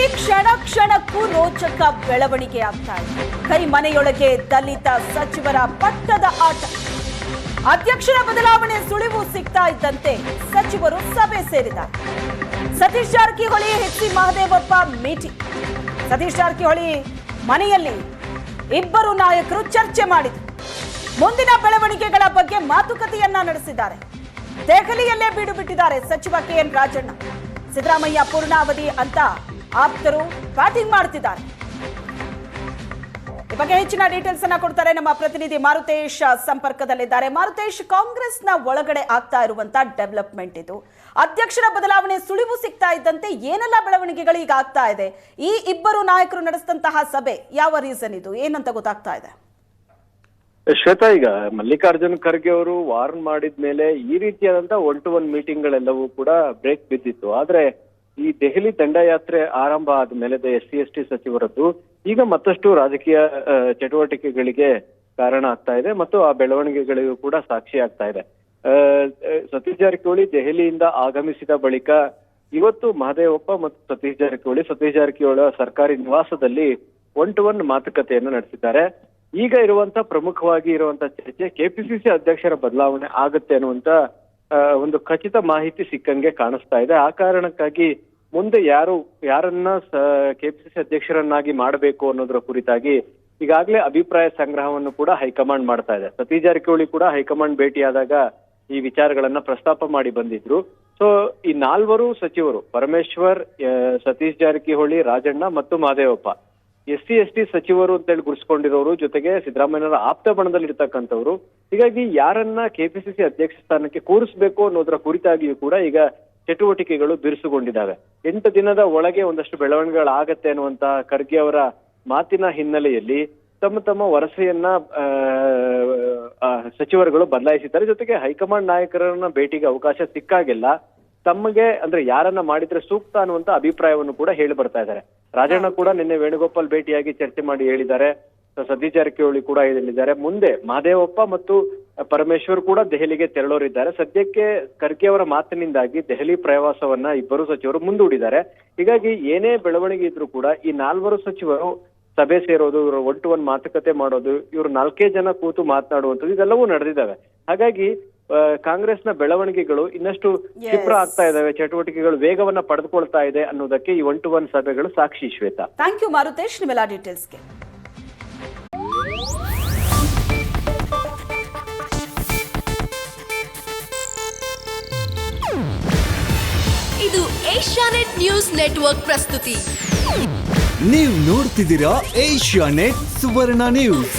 ರಾಜ್ಯದಲ್ಲಿ ಕ್ಷಣ ಕ್ಷಣಕ್ಕೂ ರೋಚಕ ಬೆಳವಣಿಗೆ ಆಗ್ತಾ ಇದೆ. ಕೈ ಮನೆಯೊಳಗೆ ದಲಿತ ಸಚಿವರ ಪಟ್ಟದ ಆಟ. ಅಧ್ಯಕ್ಷರ ಬದಲಾವಣೆ ಸುಳಿವು ಸಿಗ್ತಾ ಇದ್ದಂತೆ ಸಚಿವರು ಸಭೆ ಸೇರಿದ್ದಾರೆ. Satish Jarkiholi, H C Mahadevappa meeting. Satish Jarkiholi ಮನೆಯಲ್ಲಿ ಇಬ್ಬರು ನಾಯಕರು ಚರ್ಚೆ ಮಾಡಿದರು. ಮುಂದಿನ ಬೆಳವಣಿಗೆಗಳ ಬಗ್ಗೆ ಮಾತುಕತೆಯನ್ನ ನಡೆಸಿದ್ದಾರೆ. ದೆಹಲಿಯಲ್ಲೇ ಬೀಡು ಬಿಟ್ಟಿದ್ದಾರೆ ಸಚಿವ ಕೆ ಎನ್ ರಾಜಣ್ಣ. ಸಿದ್ದರಾಮಯ್ಯ ಪೂರ್ಣಾವಧಿ ಅಂತ ಆಪ್ತರು ಬ್ಯಾಟಿಂಗ್ ಮಾಡ್ತಿದ್ದಾರೆ. ಈ ಬಗ್ಗೆ ಹೆಚ್ಚಿನ ಡೀಟೇಲ್ಸ್ ಅನ್ನ ಕೊಡ್ತಾರೆ ನಮ್ಮ ಪ್ರತಿನಿಧಿ ಮಾರುತೇಶ್ ಸಂಪರ್ಕದಲ್ಲಿದ್ದಾರೆ. ಮಾರುತೇಶ್, ಕಾಂಗ್ರೆಸ್ನ ಒಳಗಡೆ ಆಗ್ತಾ ಇರುವಂತ ಡೆವಲಪ್ಮೆಂಟ್ ಇದು. ಅಧ್ಯಕ್ಷರ ಬದಲಾವಣೆ ಸುಳಿವು ಸಿಗ್ತಾ ಇದ್ದಂತೆ ಏನೆಲ್ಲ ಬೆಳವಣಿಗೆಗಳು ಈಗ ಆಗ್ತಾ ಇದೆ? ಈ ಇಬ್ಬರು ನಾಯಕರು ನಡೆಸಿದಂತಹ ಸಭೆ ಯಾವ ರೀಸನ್ ಇದು? ಏನಂತ ಗೊತ್ತಾಗ್ತಾ ಇದೆ? ಶ್ವೇತಾ, ಈಗ ಮಲ್ಲಿಕಾರ್ಜುನ್ ಖರ್ಗೆ ಅವರು ವಾರ್ನ್ ಮಾಡಿದ್ಮೇಲೆ ಈ ರೀತಿಯಾದಂತ ಒನ್ ಟು ಒನ್ ಮೀಟಿಂಗ್ ಗಳೆಲ್ಲವೂ ಕೂಡ ಬ್ರೇಕ್ ಬಿದ್ದಿತ್ತು. ಆದ್ರೆ ಈ ದೆಹಲಿ ದಂಡಯಾತ್ರೆ ಆರಂಭ ಆದ ಮೇಲೆ ಎಸ್ ಸಿ, ಎಸ್ ಟಿ ಸಚಿವರದ್ದು, ಈಗ ಮತ್ತಷ್ಟು ರಾಜಕೀಯ ಚಟುವಟಿಕೆಗಳಿಗೆ ಕಾರಣ ಆಗ್ತಾ ಇದೆ ಮತ್ತು ಆ ಬೆಳವಣಿಗೆಗಳಿಗೂ ಕೂಡ ಸಾಕ್ಷಿ ಆಗ್ತಾ ಇದೆ. ಸತೀಶ್ ಜಾರಕಿಹೊಳಿ ದೆಹಲಿಯಿಂದ ಆಗಮಿಸಿದ ಬಳಿಕ ಇವತ್ತು ಮಹದೇವಪ್ಪ ಮತ್ತು ಸತೀಶ್ ಜಾರಕಿಹೊಳಿ ಸತೀಶ್ ಜಾರಕಿಹೊಳಿ ಸರ್ಕಾರಿ ನಿವಾಸದಲ್ಲಿ ಒನ್ ಟು ಒನ್ ಮಾತುಕತೆಯನ್ನು ನಡೆಸಿದ್ದಾರೆ. ಈಗ ಇರುವಂತ ಪ್ರಮುಖವಾಗಿ ಇರುವಂತ ಚರ್ಚೆ ಕೆಪಿಸಿಸಿ ಅಧ್ಯಕ್ಷರ ಬದಲಾವಣೆ ಆಗುತ್ತೆ ಅನ್ನುವಂತ ಒಂದು ಖಚಿತ ಮಾಹಿತಿ ಸಿಕ್ಕಂಗೆ ಕಾಣಿಸ್ತಾ ಇದೆ. ಆ ಕಾರಣಕ್ಕಾಗಿ ಮುಂದೆ ಯಾರು, ಯಾರನ್ನ ಕೆಪಿಸಿಸಿ ಅಧ್ಯಕ್ಷರನ್ನಾಗಿ ಮಾಡಬೇಕು ಅನ್ನೋದ್ರ ಕುರಿತಾಗಿ ಈಗಾಗಲೇ ಅಭಿಪ್ರಾಯ ಸಂಗ್ರಹವನ್ನು ಕೂಡ ಹೈಕಮಾಂಡ್ ಮಾಡ್ತಾ ಇದೆ. ಸತೀಶ್ ಜಾರಕಿಹೊಳಿ ಕೂಡ ಹೈಕಮಾಂಡ್ ಭೇಟಿಯಾದಾಗ ಈ ವಿಚಾರಗಳನ್ನ ಪ್ರಸ್ತಾಪ ಮಾಡಿ ಬಂದಿದ್ರು. ಸೊ ಈ ನಾಲ್ವರು ಸಚಿವರು, ಪರಮೇಶ್ವರ್ ಸತೀಶ್ ಜಾರಕಿಹೊಳಿ, ರಾಜಣ್ಣ ಮತ್ತು Mahadevappa S C S T ಸಚಿವರು ಅಂತೇಳಿ ಗುರುಸ್ಕೊಂಡಿರೋರು ಜೊತೆಗೆ ಸಿದ್ದರಾಮಯ್ಯನವರ ಆಪ್ತ ಬಣದಲ್ಲಿ ಇರ್ತಕ್ಕಂಥವ್ರು. ಹೀಗಾಗಿ ಯಾರನ್ನ ಕೆಪಿಸಿಸಿ ಅಧ್ಯಕ್ಷ ಸ್ಥಾನಕ್ಕೆ ಕೂರಿಸಬೇಕು ಅನ್ನೋದರ ಕುರಿತಾಗಿಯೂ ಕೂಡ ಈಗ ಚಟುವಟಿಕೆಗಳು ಬಿರುಸುಗೊಂಡಿದ್ದಾವೆ. ಎಂಟು ದಿನದ ಒಳಗೆ ಒಂದಷ್ಟು ಬೆಳವಣಿಗೆಗಳಾಗತ್ತೆ ಅನ್ನುವಂತ ಖರ್ಗೆ ಅವರ ಮಾತಿನ ಹಿನ್ನೆಲೆಯಲ್ಲಿ ತಮ್ಮ ತಮ್ಮ ವರಸೆಯನ್ನ ಸಚಿವರುಗಳು ಬದಲಾಯಿಸಿದ್ದಾರೆ. ಜೊತೆಗೆ ಹೈಕಮಾಂಡ್ ನಾಯಕರನ್ನ ಭೇಟಿಗೆ ಅವಕಾಶ ಸಿಕ್ಕಾಗೆಲ್ಲ ತಮಗೆ ಅಂದ್ರೆ ಯಾರನ್ನ ಮಾಡಿದ್ರೆ ಸೂಕ್ತ ಅನ್ನುವಂತ ಅಭಿಪ್ರಾಯವನ್ನು ಕೂಡ ಹೇಳಿ ಬರ್ತಾ ಇದ್ದಾರೆ. ರಾಜಣ್ಣ ಕೂಡ ನಿನ್ನೆ ವೇಣುಗೋಪಾಲ್ ಭೇಟಿಯಾಗಿ ಚರ್ಚೆ ಮಾಡಿ ಹೇಳಿದ್ದಾರೆ. ಸೊ ಸತೀಶ್ ಜಾರಕಿಹೊಳಿ ಕೂಡ ಹೇಳಿದ್ದಾರೆ ಮುಂದೆ ಮಹದೇವಪ್ಪ ಮತ್ತು ಪರಮೇಶ್ವರ್ ಕೂಡ ದೆಹಲಿಗೆ ತೆರಳೋರಿದ್ದಾರೆ. ಸದ್ಯಕ್ಕೆ ಖರ್ಗೆ ಅವರ ಮಾತಿನಿಂದಾಗಿ ದೆಹಲಿ ಪ್ರವಾಸವನ್ನ ಇಬ್ಬರು ಸಚಿವರು ಮುಂದೂಡಿದ್ದಾರೆ. ಹೀಗಾಗಿ ಏನೇ ಬೆಳವಣಿಗೆ ಇದ್ರೂ ಕೂಡ ಈ ನಾಲ್ವರು ಸಚಿವರು ಸಭೆ ಸೇರೋದು ಇವರು ಒನ್ ಟು ಒನ್ ಮಾತುಕತೆ ಮಾಡೋದು ಇವರು ನಾಲ್ಕೇ ಜನ ಕೂತು ಮಾತನಾಡುವಂಥದ್ದು ಇದೆಲ್ಲವೂ ನಡೆದಿದ್ದಾವೆ. ಹಾಗಾಗಿ ಕಾಂಗ್ರೆಸ್ನ ಬೆಳವಣಿಗೆಗಳು ಇನ್ನಷ್ಟು ಕ್ಷಿಪ್ರ ಆಗ್ತಾ ಇದ್ದಾವೆ ಚಟುವಟಿಕೆಗಳು ವೇಗವನ್ನ ಪಡೆದುಕೊಳ್ತಾ ಇದೆ ಅನ್ನೋದಕ್ಕೆ ಈ ಒನ್ ಟು ಒನ್ ಸಭೆಗಳು ಸಾಕ್ಷಿ ಶ್ವೇತಾ. ಥ್ಯಾಂಕ್ ಯು ಮಾರುತೇಶ್ ನಿಮ್ಮೆಲ್ಲ ಡೀಟೇಲ್ಸ್ಗೆ ಇದು ಏಷ್ಯಾನೆಟ್ ನ್ಯೂಸ್ ನೆಟ್ವರ್ಕ್ ಪ್ರಸ್ತುತಿ. ನೀವು ನೋಡ್ತಿದ್ದೀರಾ ಏಷ್ಯಾ ನೆಟ್ ಸುವರ್ಣ ನ್ಯೂಸ್.